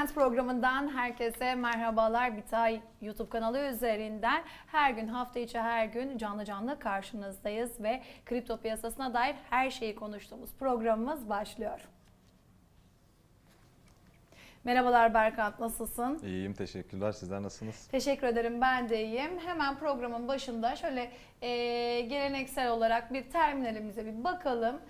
Kripto Trend programından herkese merhabalar. Bitay YouTube kanalı üzerinden her gün hafta içi her gün canlı canlı karşınızdayız ve kripto piyasasına dair her şeyi konuştuğumuz programımız başlıyor. Merhabalar Berkant nasılsın? İyiyim teşekkürler. Sizler nasılsınız? Teşekkür ederim ben de iyiyim. Hemen programın başında şöyle e, geleneksel olarak bir terminalimize bir bakalım.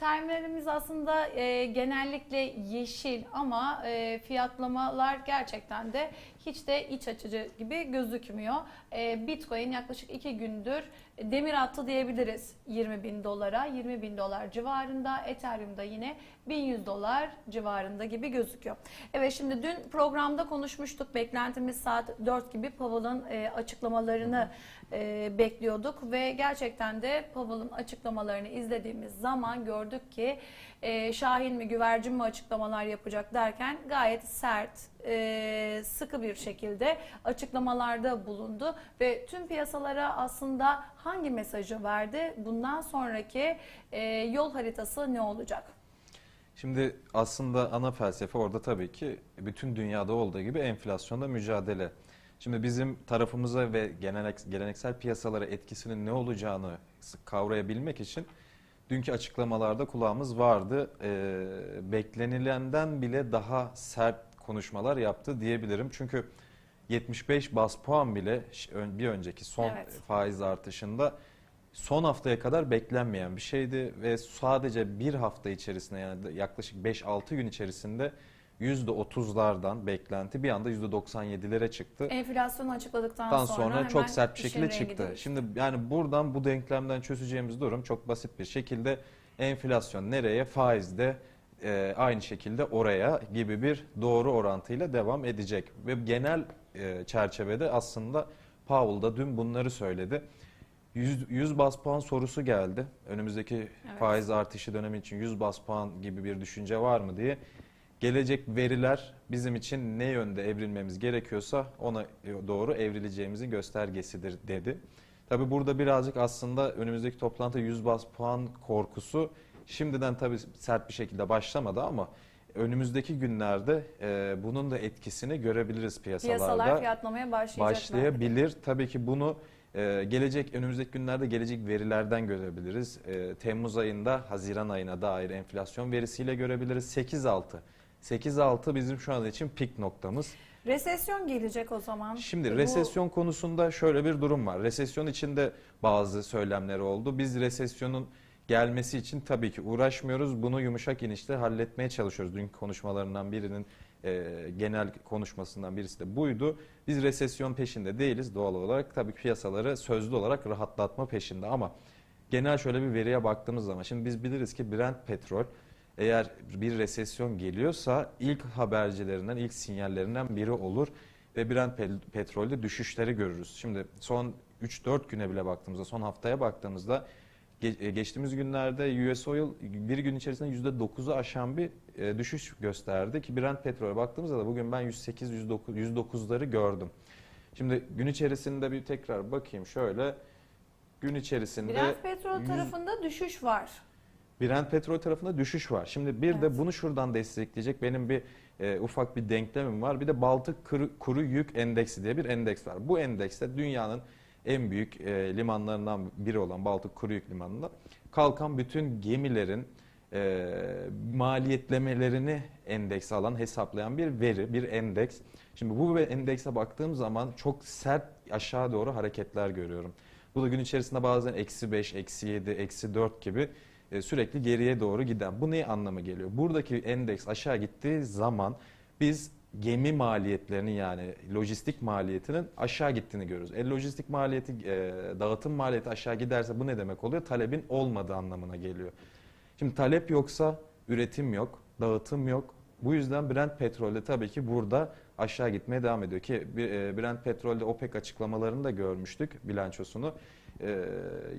Terminalimiz aslında e, genellikle yeşil ama e, fiyatlamalar gerçekten de hiç de iç açıcı gibi gözükmüyor. E, Bitcoin yaklaşık iki gündür demir attı diyebiliriz 20 bin dolara. 20 bin dolar civarında. Ethereum'da yine 1100 dolar civarında gibi gözüküyor. Evet şimdi dün programda konuşmuştuk. Beklentimiz saat 4 gibi Powell'ın e, açıklamalarını e, bekliyorduk ve gerçekten de Powell'ın açıklamalarını izlediğimiz zaman gördük ki e, Şahin mi güvercin mi açıklamalar yapacak derken gayet sert, e, sıkı bir şekilde açıklamalarda bulundu ve tüm piyasalara aslında hangi mesajı verdi? Bundan sonraki e, yol haritası ne olacak? Şimdi aslında ana felsefe orada tabii ki bütün dünyada olduğu gibi enflasyonla mücadele. Şimdi bizim tarafımıza ve gelenek- geleneksel piyasalara etkisinin ne olacağını kavrayabilmek için dünkü açıklamalarda kulağımız vardı. Ee, beklenilenden bile daha sert konuşmalar yaptı diyebilirim. Çünkü 75 bas puan bile bir önceki son Evet. faiz artışında son haftaya kadar beklenmeyen bir şeydi ve sadece bir hafta içerisinde yani yaklaşık 5-6 gün içerisinde %30'lardan beklenti bir anda %97'lere çıktı. Enflasyonu açıkladıktan sonra, sonra çok sert bir şekilde çıktı. değişti. Şimdi yani buradan bu denklemden çözeceğimiz durum çok basit bir şekilde enflasyon nereye faiz de e, aynı şekilde oraya gibi bir doğru orantıyla devam edecek. Ve genel e, çerçevede aslında Powell da dün bunları söyledi. 100, 100 bas puan sorusu geldi. Önümüzdeki Evet. faiz artışı dönemi için 100 bas puan gibi bir düşünce var mı diye. Gelecek veriler bizim için ne yönde evrilmemiz gerekiyorsa ona doğru evrileceğimizin göstergesidir dedi. Tabi burada birazcık aslında önümüzdeki toplantı 100 bas puan korkusu şimdiden tabi sert bir şekilde başlamadı ama önümüzdeki günlerde e, bunun da etkisini görebiliriz piyasalarda Piyasalar fiyatlamaya başlayacaklar. başlayabilir. Tabii ki bunu e, gelecek önümüzdeki günlerde gelecek verilerden görebiliriz. E, Temmuz ayında Haziran ayına dair enflasyon verisiyle görebiliriz. 8.6. 8.6 bizim şu an için pik noktamız. Resesyon gelecek o zaman. Şimdi Bu- resesyon konusunda şöyle bir durum var. Resesyon içinde bazı söylemleri oldu. Biz resesyonun gelmesi için tabii ki uğraşmıyoruz. Bunu yumuşak inişte halletmeye çalışıyoruz. Dünkü konuşmalarından birinin e, genel konuşmasından birisi de buydu. Biz resesyon peşinde değiliz doğal olarak. Tabii piyasaları sözlü olarak rahatlatma peşinde ama genel şöyle bir veriye baktığımız zaman şimdi biz biliriz ki Brent petrol eğer bir resesyon geliyorsa ilk habercilerinden, ilk sinyallerinden biri olur ve Brent pe- petrolde düşüşleri görürüz. Şimdi son 3-4 güne bile baktığımızda, son haftaya baktığımızda geçtiğimiz günlerde US Oil bir gün içerisinde %9'u aşan bir e, düşüş gösterdi ki Brent petrole baktığımızda da bugün ben 108 109 109'ları gördüm. Şimdi gün içerisinde bir tekrar bakayım şöyle gün içerisinde Brent petrol yüz- tarafında düşüş var. Brent petrol tarafında düşüş var. Şimdi bir Evet. de bunu şuradan destekleyecek benim bir e, ufak bir denklemim var. Bir de Baltık kuru, kuru yük endeksi diye bir endeks var. Bu endekste dünyanın en büyük e, limanlarından biri olan Baltık kuru yük limanında kalkan bütün gemilerin e, maliyetlemelerini endeks alan hesaplayan bir veri, bir endeks. Şimdi bu endekse baktığım zaman çok sert aşağı doğru hareketler görüyorum. Bu da gün içerisinde bazen eksi 5, eksi 7, eksi 4 gibi e, sürekli geriye doğru giden. Bu ne anlamı geliyor? Buradaki endeks aşağı gittiği zaman biz gemi maliyetlerinin yani lojistik maliyetinin aşağı gittiğini görürüz. E, lojistik maliyeti, e, dağıtım maliyeti aşağı giderse bu ne demek oluyor? Talebin olmadığı anlamına geliyor. Şimdi talep yoksa üretim yok, dağıtım yok. Bu yüzden Brent petrolde tabii ki burada aşağı gitmeye devam ediyor ki e, Brent petrolde OPEC açıklamalarını da görmüştük bilançosunu. E,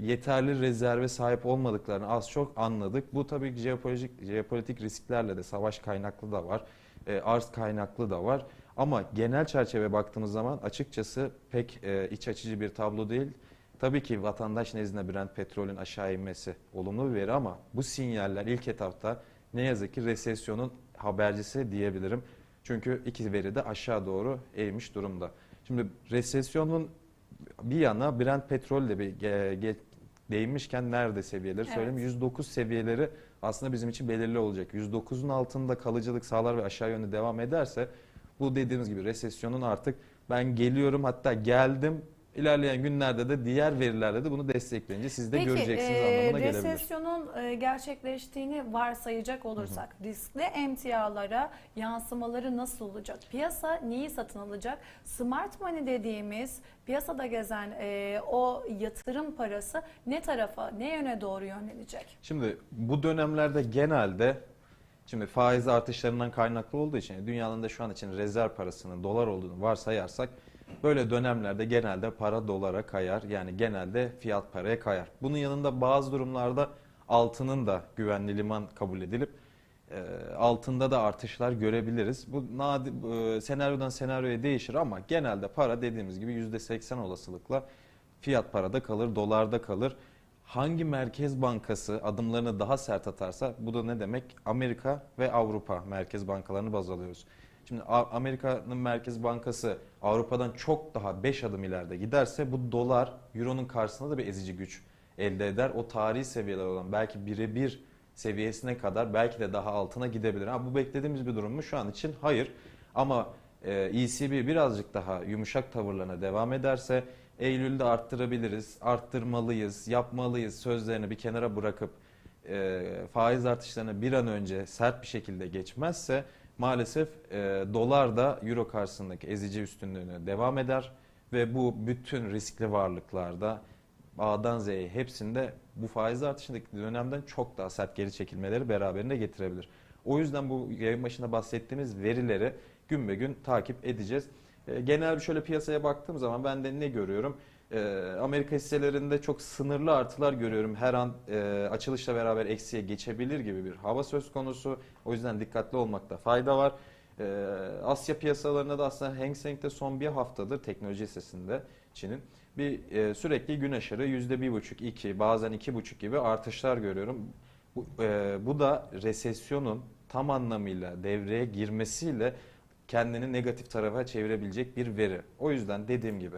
yeterli rezerve sahip olmadıklarını az çok anladık. Bu tabii jeopolitik, jeopolitik risklerle de savaş kaynaklı da var, e, arz kaynaklı da var. Ama genel çerçeve baktığımız zaman açıkçası pek e, iç açıcı bir tablo değil. Tabii ki vatandaş nezdinde Brent petrolün aşağı inmesi olumlu bir veri ama bu sinyaller ilk etapta ne yazık ki resesyonun habercisi diyebilirim. Çünkü iki veri de aşağı doğru eğmiş durumda. Şimdi resesyonun bir yana Brent petrol de bir değinmişken nerede seviyeleri Evet. söyleyeyim. 109 seviyeleri aslında bizim için belirli olacak. 109'un altında kalıcılık sağlar ve aşağı yönde devam ederse bu dediğimiz gibi resesyonun artık ben geliyorum hatta geldim ilerleyen günlerde de diğer verilerle de bunu destekleyince siz de Peki göreceksiniz e, anlamına gelebilir. resesyonun e, gerçekleştiğini varsayacak olursak riskli emtialara yansımaları nasıl olacak? Piyasa neyi satın alacak? Smart money dediğimiz piyasada gezen e, o yatırım parası ne tarafa, ne yöne doğru yönelecek? Şimdi bu dönemlerde genelde şimdi faiz artışlarından kaynaklı olduğu için dünyanın da şu an için rezerv parasının dolar olduğunu varsayarsak böyle dönemlerde genelde para dolara kayar. Yani genelde fiyat paraya kayar. Bunun yanında bazı durumlarda altının da güvenli liman kabul edilip e, altında da artışlar görebiliriz. Bu nadir, e, senaryodan senaryoya değişir ama genelde para dediğimiz gibi %80 olasılıkla fiyat parada kalır, dolarda kalır. Hangi merkez bankası adımlarını daha sert atarsa bu da ne demek? Amerika ve Avrupa merkez bankalarını baz alıyoruz. Şimdi Amerika'nın merkez bankası Avrupa'dan çok daha 5 adım ileride giderse bu dolar euronun karşısında da bir ezici güç elde eder. O tarihi seviyeler olan belki birebir seviyesine kadar belki de daha altına gidebilir. Ha, bu beklediğimiz bir durum mu? Şu an için hayır. Ama e, ECB birazcık daha yumuşak tavırlarına devam ederse Eylül'de arttırabiliriz, arttırmalıyız, yapmalıyız sözlerini bir kenara bırakıp e, faiz artışlarına bir an önce sert bir şekilde geçmezse maalesef e, dolar da euro karşısındaki ezici üstünlüğüne devam eder ve bu bütün riskli varlıklarda A'dan Z'ye hepsinde bu faiz artışındaki dönemden çok daha sert geri çekilmeleri beraberinde getirebilir. O yüzden bu yayın başında bahsettiğimiz verileri gün be gün takip edeceğiz. E, Genel bir şöyle piyasaya baktığım zaman ben de ne görüyorum? E, Amerika hisselerinde çok sınırlı artılar görüyorum. Her an e, açılışla beraber eksiye geçebilir gibi bir hava söz konusu. O yüzden dikkatli olmakta fayda var. E, Asya piyasalarında da aslında Hang Seng'de son bir haftadır teknoloji hissesinde Çin'in bir e, sürekli gün aşırı yüzde bir buçuk, iki, bazen iki buçuk gibi artışlar görüyorum. Bu, e, bu da resesyonun tam anlamıyla devreye girmesiyle kendini negatif tarafa çevirebilecek bir veri. O yüzden dediğim gibi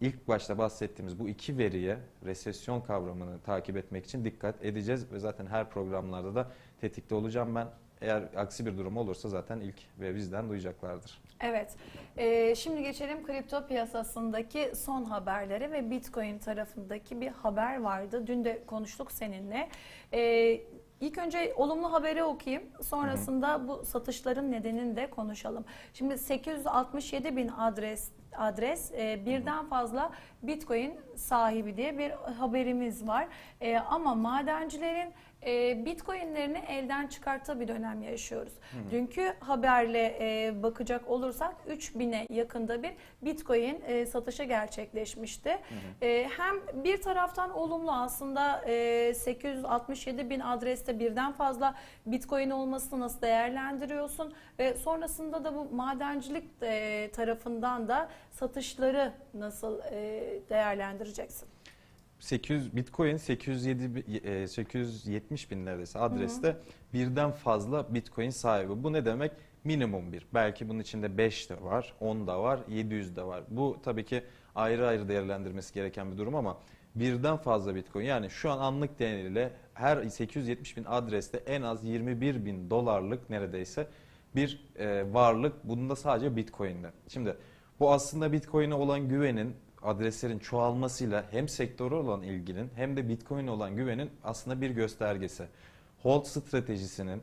ilk başta bahsettiğimiz bu iki veriye resesyon kavramını takip etmek için dikkat edeceğiz ve zaten her programlarda da tetikte olacağım ben. Eğer aksi bir durum olursa zaten ilk ve bizden duyacaklardır. Evet. Ee, şimdi geçelim kripto piyasasındaki son haberlere ve Bitcoin tarafındaki bir haber vardı. Dün de konuştuk seninle. Ee, ilk önce olumlu haberi okuyayım. Sonrasında bu satışların nedenini de konuşalım. Şimdi 867 bin adres adres e, birden fazla Bitcoin sahibi diye bir haberimiz var. E, ama madencilerin e, Bitcoin'lerini elden çıkarttığı bir dönem yaşıyoruz. Dünkü haberle e, bakacak olursak 3000'e yakında bir Bitcoin e, satışı gerçekleşmişti. E, hem bir taraftan olumlu aslında e, 867 bin adreste birden fazla Bitcoin olmasını nasıl değerlendiriyorsun ve sonrasında da bu madencilik e, tarafından da satışları nasıl e, değerlendireceksin? 800 Bitcoin 807 bi- e, 870 bin neredeyse adreste birden fazla Bitcoin sahibi. Bu ne demek? Minimum bir. Belki bunun içinde 5 de var, 10 da var, 700 de var. Bu tabii ki ayrı ayrı değerlendirmesi gereken bir durum ama birden fazla Bitcoin yani şu an anlık değeriyle her 870 bin adreste en az 21 bin dolarlık neredeyse bir e, varlık. Bunda sadece Bitcoin'de. Şimdi bu aslında Bitcoin'e olan güvenin adreslerin çoğalmasıyla hem sektörü olan ilginin hem de Bitcoin olan güvenin aslında bir göstergesi. Hold stratejisinin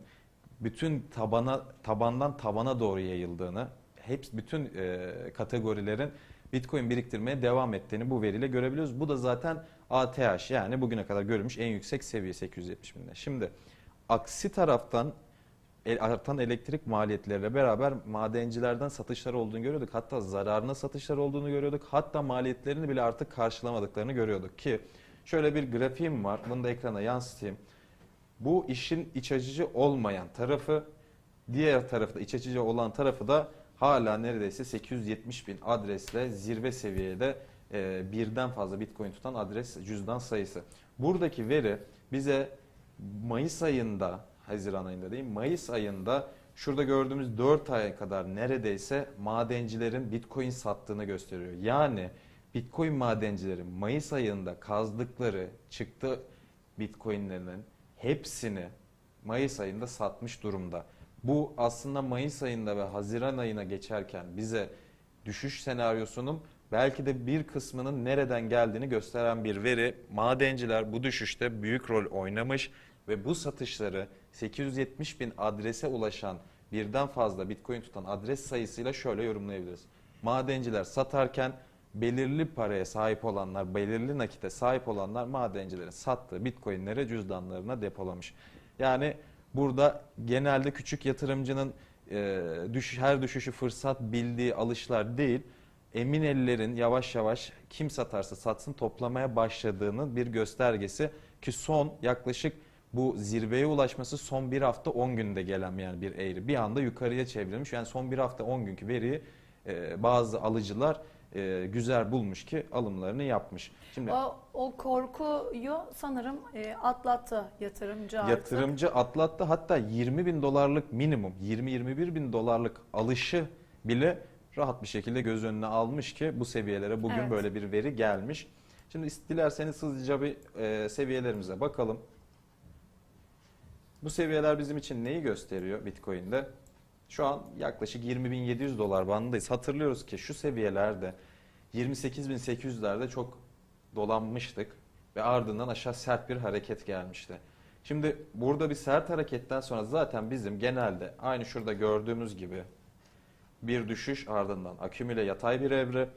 bütün tabana tabandan tabana doğru yayıldığını, hep bütün e, kategorilerin Bitcoin biriktirmeye devam ettiğini bu veriyle görebiliyoruz. Bu da zaten ATH yani bugüne kadar görülmüş en yüksek seviye 870 binde. Şimdi aksi taraftan el- artan elektrik maliyetleriyle beraber madencilerden satışlar olduğunu görüyorduk. Hatta zararına satışlar olduğunu görüyorduk. Hatta maliyetlerini bile artık karşılamadıklarını görüyorduk ki şöyle bir grafiğim var. Bunu da ekrana yansıtayım. Bu işin iç açıcı olmayan tarafı, diğer tarafta iç açıcı olan tarafı da hala neredeyse 870 bin adresle zirve seviyede e, birden fazla bitcoin tutan adres cüzdan sayısı. Buradaki veri bize Mayıs ayında, Haziran ayında değil, Mayıs ayında Şurada gördüğümüz 4 aya kadar neredeyse madencilerin Bitcoin sattığını gösteriyor. Yani Bitcoin madencileri Mayıs ayında kazdıkları çıktı Bitcoin'lerinin hepsini Mayıs ayında satmış durumda. Bu aslında Mayıs ayında ve Haziran ayına geçerken bize düşüş senaryosunun belki de bir kısmının nereden geldiğini gösteren bir veri. Madenciler bu düşüşte büyük rol oynamış ve bu satışları 870 bin adrese ulaşan birden fazla Bitcoin tutan adres sayısıyla şöyle yorumlayabiliriz. Madenciler satarken belirli paraya sahip olanlar, belirli nakite sahip olanlar madencilerin sattığı Bitcoin'leri cüzdanlarına depolamış. Yani burada genelde küçük yatırımcının e, düş, her düşüşü fırsat bildiği alışlar değil, emin ellerin yavaş yavaş kim satarsa satsın toplamaya başladığının bir göstergesi ki son yaklaşık bu zirveye ulaşması son bir hafta 10 günde gelen yani bir eğri. Bir anda yukarıya çevrilmiş. Yani son bir hafta 10 günkü veriyi e, bazı alıcılar e, güzel bulmuş ki alımlarını yapmış. Şimdi O, o korkuyu sanırım e, atlattı yatırımcı artık. yatırımcı atlattı hatta 20 bin dolarlık minimum 20-21 bin dolarlık alışı bile rahat bir şekilde göz önüne almış ki bu seviyelere bugün Evet. böyle bir veri gelmiş. Şimdi dilerseniz hızlıca bir e, seviyelerimize bakalım. Bu seviyeler bizim için neyi gösteriyor Bitcoin'de? Şu an yaklaşık 20.700 dolar bandındayız. Hatırlıyoruz ki şu seviyelerde 28.800'lerde çok dolanmıştık ve ardından aşağı sert bir hareket gelmişti. Şimdi burada bir sert hareketten sonra zaten bizim genelde aynı şurada gördüğümüz gibi bir düşüş ardından akümüle yatay bir evre,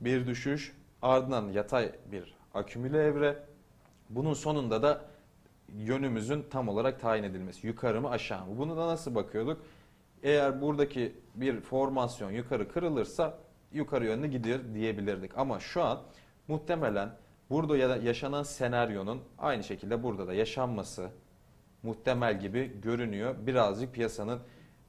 bir düşüş ardından yatay bir akümüle evre. Bunun sonunda da yönümüzün tam olarak tayin edilmesi. Yukarı mı aşağı mı? Bunu da nasıl bakıyorduk? Eğer buradaki bir formasyon yukarı kırılırsa yukarı yönlü gidiyor diyebilirdik. Ama şu an muhtemelen burada ya- yaşanan senaryonun aynı şekilde burada da yaşanması muhtemel gibi görünüyor. Birazcık piyasanın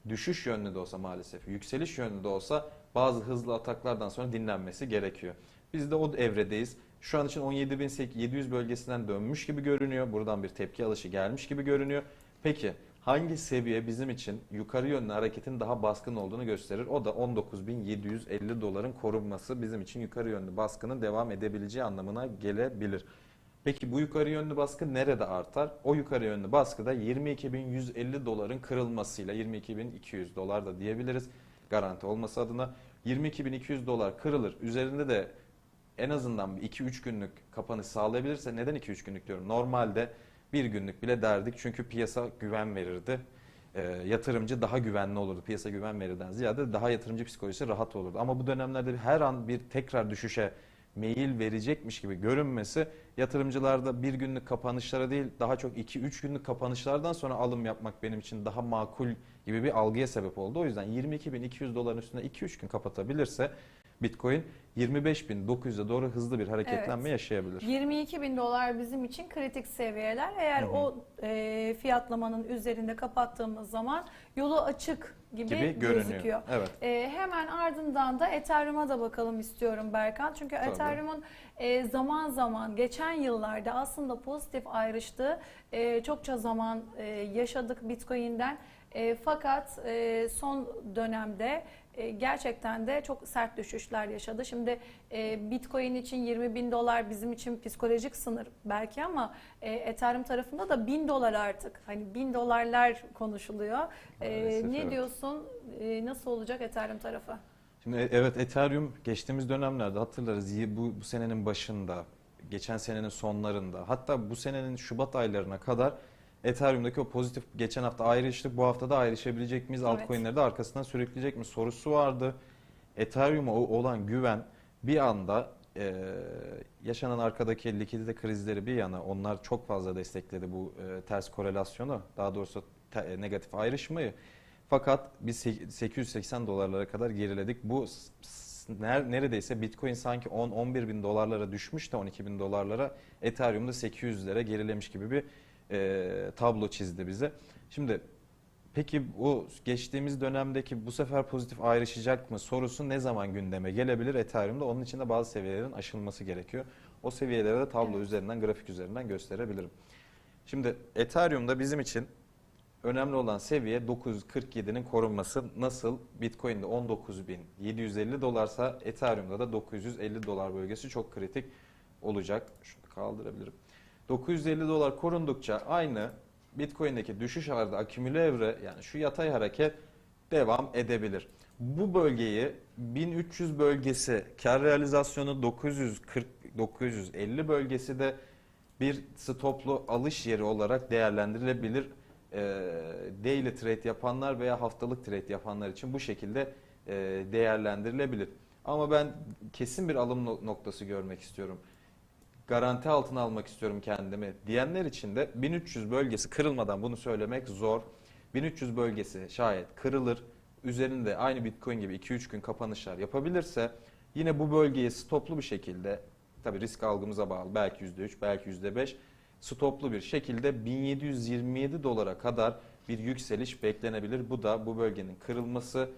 düşüş yönlü de olsa maalesef, yükseliş yönlü de olsa bazı hızlı ataklardan sonra dinlenmesi gerekiyor. Biz de o evredeyiz. Şu an için 17.700 bölgesinden dönmüş gibi görünüyor. Buradan bir tepki alışı gelmiş gibi görünüyor. Peki hangi seviye bizim için yukarı yönlü hareketin daha baskın olduğunu gösterir? O da 19.750 doların korunması bizim için yukarı yönlü baskının devam edebileceği anlamına gelebilir. Peki bu yukarı yönlü baskı nerede artar? O yukarı yönlü baskı da 22.150 doların kırılmasıyla 22.200 dolar da diyebiliriz garanti olması adına. 22.200 dolar kırılır. Üzerinde de en azından 2-3 günlük kapanış sağlayabilirse neden 2-3 günlük diyorum? Normalde bir günlük bile derdik çünkü piyasa güven verirdi. Ee, yatırımcı daha güvenli olurdu. Piyasa güven verirden ziyade daha yatırımcı psikolojisi rahat olurdu. Ama bu dönemlerde her an bir tekrar düşüşe meyil verecekmiş gibi görünmesi yatırımcılarda bir günlük kapanışlara değil daha çok 2-3 günlük kapanışlardan sonra alım yapmak benim için daha makul gibi bir algıya sebep oldu. O yüzden 22.200 doların üstünde 2-3 gün kapatabilirse Bitcoin 25.900'e doğru hızlı bir hareketlenme Evet. yaşayabilir. 22 bin dolar bizim için kritik seviyeler. Eğer Hı hı. o e, fiyatlamanın üzerinde kapattığımız zaman yolu açık gibi, gibi görünüyor. gözüküyor. Evet. E, hemen ardından da Ethereum'a da bakalım istiyorum Berkan. Çünkü Tabii. Ethereum'un e, zaman zaman geçen yıllarda aslında pozitif ayrıştığı e, çokça zaman e, yaşadık Bitcoin'den. E, fakat e, son dönemde e, gerçekten de çok sert düşüşler yaşadı. Şimdi e, Bitcoin için 20 bin dolar bizim için psikolojik sınır belki ama e, Ethereum tarafında da 1000 dolar artık. Hani 1000 dolarlar konuşuluyor. E, ne evet. diyorsun? E, nasıl olacak Ethereum tarafı? Şimdi e- evet Ethereum geçtiğimiz dönemlerde hatırlarız bu, bu senenin başında, geçen senenin sonlarında hatta bu senenin Şubat aylarına kadar Ethereum'daki o pozitif geçen hafta ayrıştık bu hafta da ayrışabilecek miyiz? Evet. Altcoin'leri de arkasından sürükleyecek mi sorusu vardı. Ethereum'a olan güven bir anda e, yaşanan arkadaki likidite krizleri bir yana onlar çok fazla destekledi bu e, ters korelasyonu daha doğrusu te- e, negatif ayrışmayı. Fakat biz sek- 880 dolarlara kadar geriledik. Bu neredeyse Bitcoin sanki 10-11 bin dolarlara düşmüş de 12 bin dolarlara Ethereum'da 800'lere gerilemiş gibi bir e, tablo çizdi bize. Şimdi peki bu geçtiğimiz dönemdeki bu sefer pozitif ayrışacak mı sorusu ne zaman gündeme gelebilir Ethereum'da? Onun için de bazı seviyelerin aşılması gerekiyor. O seviyeleri de tablo Evet. üzerinden, grafik üzerinden gösterebilirim. Şimdi Ethereum'da bizim için önemli olan seviye 947'nin korunması. Nasıl Bitcoin'de 19.750 dolarsa Ethereum'da da 950 dolar bölgesi çok kritik olacak. Şunu kaldırabilirim. 950 dolar korundukça aynı Bitcoin'deki düşüş arada akümüle evre yani şu yatay hareket devam edebilir. Bu bölgeyi 1300 bölgesi kar realizasyonu 940 950 bölgesi de bir stoplu alış yeri olarak değerlendirilebilir. Ee, daily trade yapanlar veya haftalık trade yapanlar için bu şekilde e, değerlendirilebilir. Ama ben kesin bir alım no- noktası görmek istiyorum. Garanti altına almak istiyorum kendimi diyenler için de 1300 bölgesi kırılmadan bunu söylemek zor. 1300 bölgesi şayet kırılır, üzerinde aynı Bitcoin gibi 2-3 gün kapanışlar yapabilirse yine bu bölgeyi stoplu bir şekilde tabi risk algımıza bağlı belki %3 belki %5 stoplu bir şekilde 1727 dolara kadar bir yükseliş beklenebilir. Bu da bu bölgenin kırılması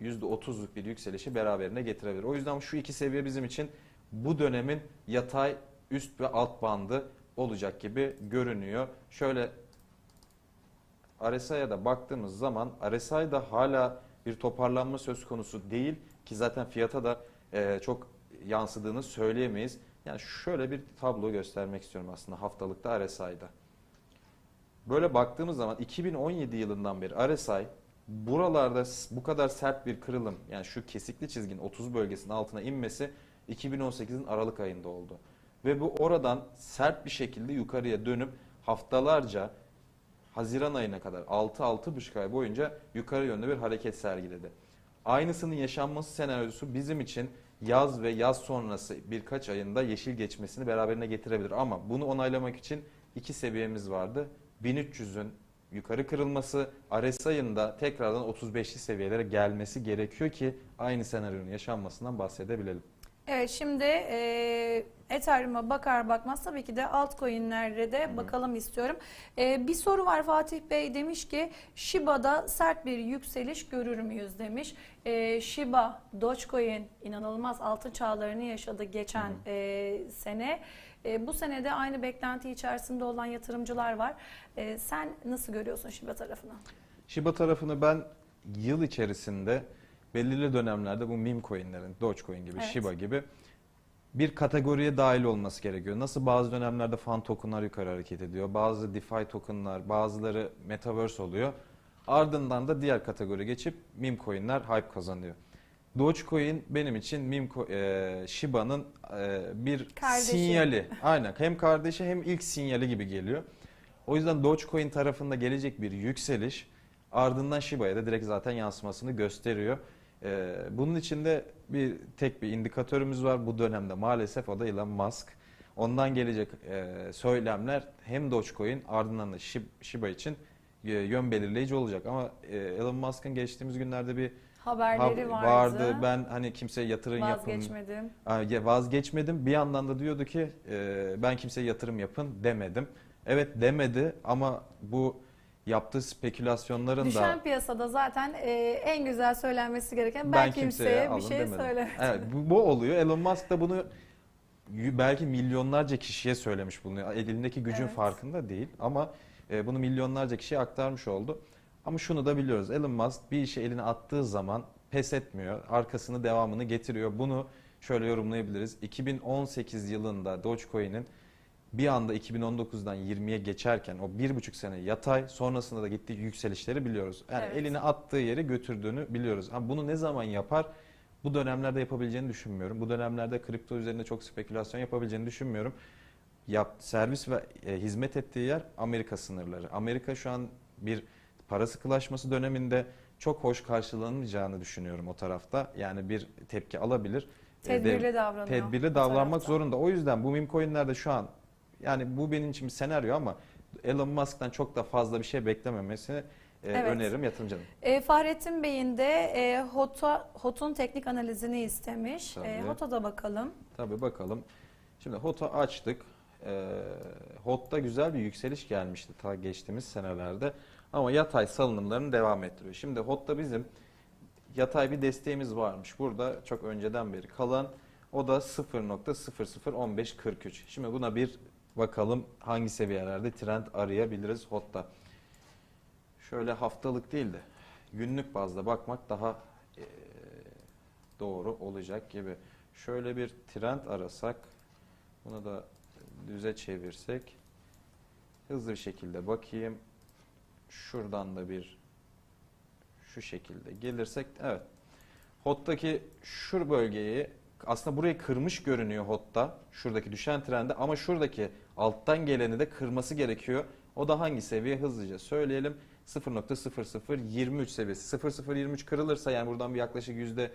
%30'luk bir yükselişi beraberine getirebilir. O yüzden şu iki seviye bizim için bu dönemin yatay üst ve alt bandı olacak gibi görünüyor. Şöyle RSI'ye da baktığımız zaman RSI'da hala bir toparlanma söz konusu değil ki zaten fiyata da e, çok yansıdığını söyleyemeyiz. Yani şöyle bir tablo göstermek istiyorum aslında haftalıkta RSI'da. Böyle baktığımız zaman 2017 yılından beri RSI buralarda bu kadar sert bir kırılım yani şu kesikli çizginin 30 bölgesinin altına inmesi 2018'in Aralık ayında oldu. Ve bu oradan sert bir şekilde yukarıya dönüp haftalarca Haziran ayına kadar 6-6,5 ay boyunca yukarı yönlü bir hareket sergiledi. Aynısının yaşanması senaryosu bizim için yaz ve yaz sonrası birkaç ayında yeşil geçmesini beraberine getirebilir. Ama bunu onaylamak için iki seviyemiz vardı. 1300'ün yukarı kırılması, RSI'ın da tekrardan 35'li seviyelere gelmesi gerekiyor ki aynı senaryonun yaşanmasından bahsedebilelim. Evet şimdi e, Ethereum'a bakar bakmaz tabii ki de altcoin'lere de bakalım istiyorum. E, bir soru var Fatih Bey demiş ki Shiba'da sert bir yükseliş görür müyüz demiş. E, Shiba, Dogecoin inanılmaz altın çağlarını yaşadı geçen e, sene. E, bu senede aynı beklenti içerisinde olan yatırımcılar var. E, sen nasıl görüyorsun Shiba tarafını? Shiba tarafını ben yıl içerisinde belirli dönemlerde bu meme coinlerin, Dogecoin gibi, Evet. Shiba gibi bir kategoriye dahil olması gerekiyor. Nasıl bazı dönemlerde fan tokenlar yukarı hareket ediyor, bazı DeFi tokenlar, bazıları metaverse oluyor. Ardından da diğer kategori geçip meme coinler hype kazanıyor. Dogecoin benim için meme e, Shiba'nın e, bir Kardeşi. sinyali. Aynen. Hem kardeşi hem ilk sinyali gibi geliyor. O yüzden Dogecoin tarafında gelecek bir yükseliş ardından Shiba'ya da direkt zaten yansımasını gösteriyor. Ee, bunun içinde bir tek bir indikatörümüz var bu dönemde maalesef o da Elon Musk. Ondan gelecek e, söylemler hem Dogecoin ardından da Shib- Shiba için e, yön belirleyici olacak. Ama e, Elon Musk'ın geçtiğimiz günlerde bir Haberleri hab- vardı. vardı. Ben hani kimseye yatırım yapın Vazgeçmedim. Vazgeçmedim. Bir yandan da diyordu ki e, ben kimseye yatırım yapın demedim. Evet demedi ama bu yaptığı spekülasyonların Düşen da piyasada zaten e, en güzel söylenmesi gereken ben, ben kimseye, kimseye bir şey demedim. söylemedim. Evet bu, bu oluyor. Elon Musk da bunu belki milyonlarca kişiye söylemiş bulunuyor. Elindeki gücün Evet. farkında değil ama e, bunu milyonlarca kişiye aktarmış oldu. Ama şunu da biliyoruz. Elon Musk bir işe eline attığı zaman pes etmiyor. Arkasını devamını getiriyor. Bunu şöyle yorumlayabiliriz. 2018 yılında Dogecoin'in bir anda 2019'dan 20'ye geçerken o bir buçuk sene yatay sonrasında da gittiği yükselişleri biliyoruz. Yani Evet. eline attığı yere götürdüğünü biliyoruz. Ama bunu ne zaman yapar? Bu dönemlerde yapabileceğini düşünmüyorum. Bu dönemlerde kripto üzerinde çok spekülasyon yapabileceğini düşünmüyorum. Yap, servis ve e, hizmet ettiği yer Amerika sınırları. Amerika şu an bir para sıkılaşması döneminde çok hoş karşılanmayacağını düşünüyorum o tarafta. Yani bir tepki alabilir. E, Tedbirli davranıyor. tedbirli davranmak zorunda. O yüzden bu meme coinlerde şu an yani bu benim için bir senaryo ama Elon Musk'tan çok da fazla bir şey beklememesini e, Evet. öneririm yatırımcının. E, Fahrettin Bey'in de e, HOT'a, HOT'un teknik analizini istemiş. Tabii. E, HOT'a da bakalım. Tabii bakalım. Şimdi HOT'u açtık. Ee, HOT'ta güzel bir yükseliş gelmişti ta geçtiğimiz senelerde. Ama yatay salınımlarını devam ettiriyor. Şimdi HOT'ta bizim yatay bir desteğimiz varmış. Burada çok önceden beri kalan o da 0.001543. Şimdi buna bir bakalım hangi seviyelerde trend arayabiliriz HOT'ta. şöyle haftalık değil de günlük bazda bakmak daha eee, doğru olacak gibi. Şöyle bir trend arasak, bunu da düze çevirsek, hızlı bir şekilde bakayım. Şuradan da bir şu şekilde gelirsek, evet. HOT'taki şu bölgeyi aslında burayı kırmış görünüyor HOT'ta. Şuradaki düşen trende ama şuradaki alttan geleni de kırması gerekiyor. O da hangi seviye hızlıca söyleyelim. 0.0023 seviyesi. 0023 kırılırsa yani buradan bir yaklaşık yüzde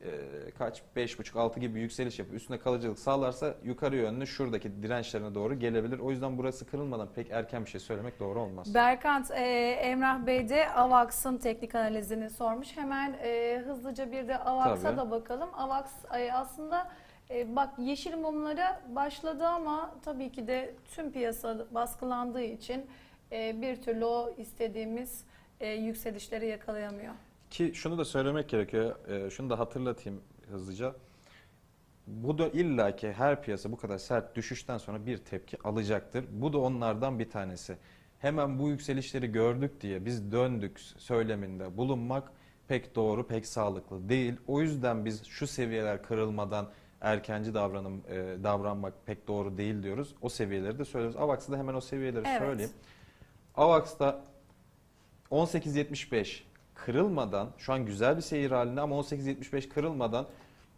e, kaç 5.5-6 gibi yükseliş yapıp üstüne kalıcılık sağlarsa yukarı yönlü şuradaki dirençlerine doğru gelebilir. O yüzden burası kırılmadan pek erken bir şey söylemek doğru olmaz. Berkant, e, Emrah Bey de AVAX'ın teknik analizini sormuş. Hemen e, hızlıca bir de AVAX'a Tabii. da bakalım. AVAX e, aslında e, bak yeşil mumlara başladı ama tabii ki de tüm piyasa baskılandığı için e, bir türlü o istediğimiz e, yükselişleri yakalayamıyor. Ki şunu da söylemek gerekiyor. e, şunu da hatırlatayım hızlıca. Bu da illaki her piyasa bu kadar sert düşüşten sonra bir tepki alacaktır. Bu da onlardan bir tanesi. Hemen bu yükselişleri gördük diye biz döndük söyleminde bulunmak pek doğru, pek sağlıklı değil. O yüzden biz şu seviyeler kırılmadan erkenci davranım e, davranmak pek doğru değil diyoruz. O seviyeleri de söylüyoruz. AVAX'da da hemen o seviyeleri Evet. söyleyeyim. AVAX'ta 18.75 kırılmadan şu an güzel bir seyir halinde ama 18.75 kırılmadan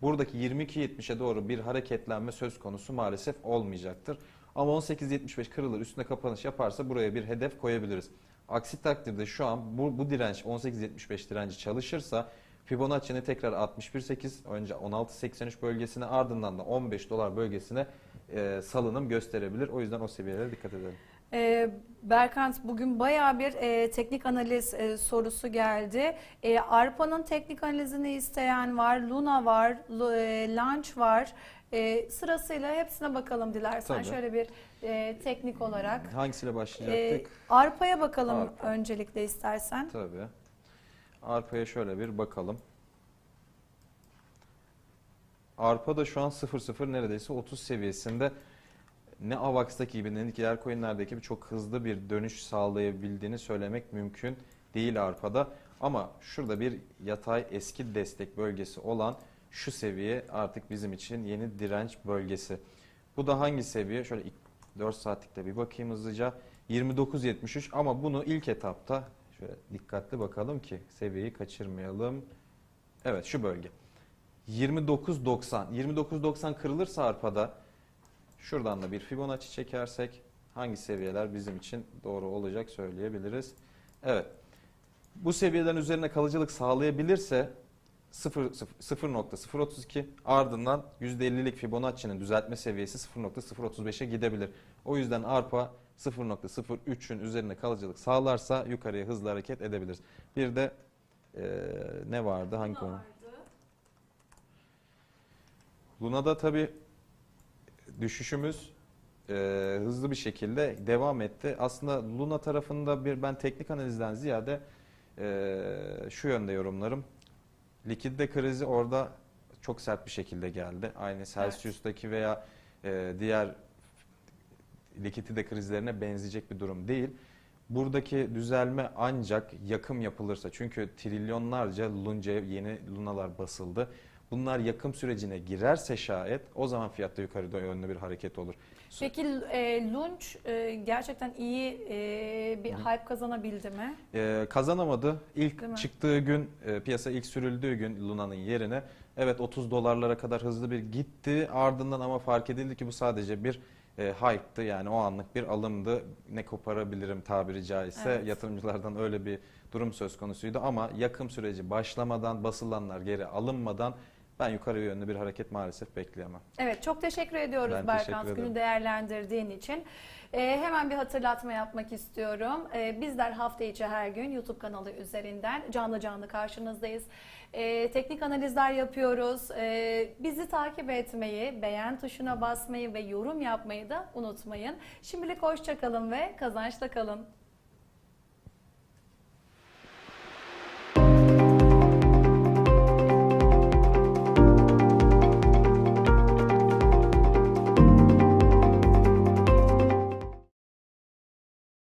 buradaki 22.70'e doğru bir hareketlenme söz konusu maalesef olmayacaktır. Ama 18.75 kırılır üstüne kapanış yaparsa buraya bir hedef koyabiliriz. Aksi takdirde şu an bu, bu direnç 18.75 direnci çalışırsa Fibonacci'ni tekrar 61.8 önce 16.83 bölgesine ardından da 15 dolar bölgesine e, salınım gösterebilir. O yüzden o seviyelere dikkat edelim. E, Berkant bugün bayağı bir e, teknik analiz e, sorusu geldi. E, Arpa'nın teknik analizini isteyen var, Luna var, e, Launch var. E, sırasıyla hepsine bakalım dilersen. Tabii. Şöyle bir e, teknik olarak. Hangisiyle E, başlayacaktık? Arpa'ya bakalım Arpa. öncelikle istersen. Tabii. Arpaya şöyle bir bakalım. Arpa da şu an 0.0 neredeyse 30 seviyesinde. Ne AVAX'taki gibi ne diğer coinlerdeki gibi çok hızlı bir dönüş sağlayabildiğini söylemek mümkün değil Arpa'da. Ama şurada bir yatay eski destek bölgesi olan şu seviye artık bizim için yeni direnç bölgesi. Bu da hangi seviye? Şöyle 4 saatlikte bir bakayım hızlıca. 29.73 ama bunu ilk etapta şöyle dikkatli bakalım ki seviyeyi kaçırmayalım. Evet şu bölge. 29.90. 29.90 kırılırsa arpada şuradan da bir Fibonacci çekersek hangi seviyeler bizim için doğru olacak söyleyebiliriz. Evet. Bu seviyelerin üzerine kalıcılık sağlayabilirse 0 0.032 ardından %50'lik Fibonacci'nin düzeltme seviyesi 0.035'e gidebilir. O yüzden arpa 0.03'ün üzerine kalıcılık sağlarsa yukarıya hızlı hareket edebiliriz. Bir de eee, ne vardı? Hangi konu? Luna'da tabii düşüşümüz eee, hızlı bir şekilde devam etti. Aslında Luna tarafında bir ben teknik analizden ziyade eee, şu yönde yorumlarım. Likidite krizi orada çok sert bir şekilde geldi. Aynı Celsius'taki veya eee, diğer likidite krizlerine benzeyecek bir durum değil. Buradaki düzelme ancak yakım yapılırsa çünkü trilyonlarca lunca yeni lunalar basıldı. Bunlar yakım sürecine girerse şayet o zaman fiyatta yukarı yönlü bir hareket olur. Peki e, Launch e, gerçekten iyi e, bir Hı. hype kazanabildi mi? Ee, kazanamadı. İlk çıktığı gün, e, piyasa ilk sürüldüğü gün Luna'nın yerine evet 30 dolarlara kadar hızlı bir gitti. Ardından ama fark edildi ki bu sadece bir e, hype'tı yani o anlık bir alımdı. Ne koparabilirim tabiri caizse Evet. yatırımcılardan öyle bir durum söz konusuydu ama yakım süreci başlamadan basılanlar geri alınmadan ben yukarı yönlü bir hareket maalesef bekleyemem. Evet çok teşekkür ediyoruz Ben ederim. günü değerlendirdiğin için. Ee, hemen bir hatırlatma yapmak istiyorum. Ee, bizler hafta içi her gün YouTube kanalı üzerinden canlı canlı karşınızdayız. Ee, teknik analizler yapıyoruz. Ee, bizi takip etmeyi, beğen tuşuna basmayı ve yorum yapmayı da unutmayın. Şimdilik hoşçakalın ve kazançla kalın.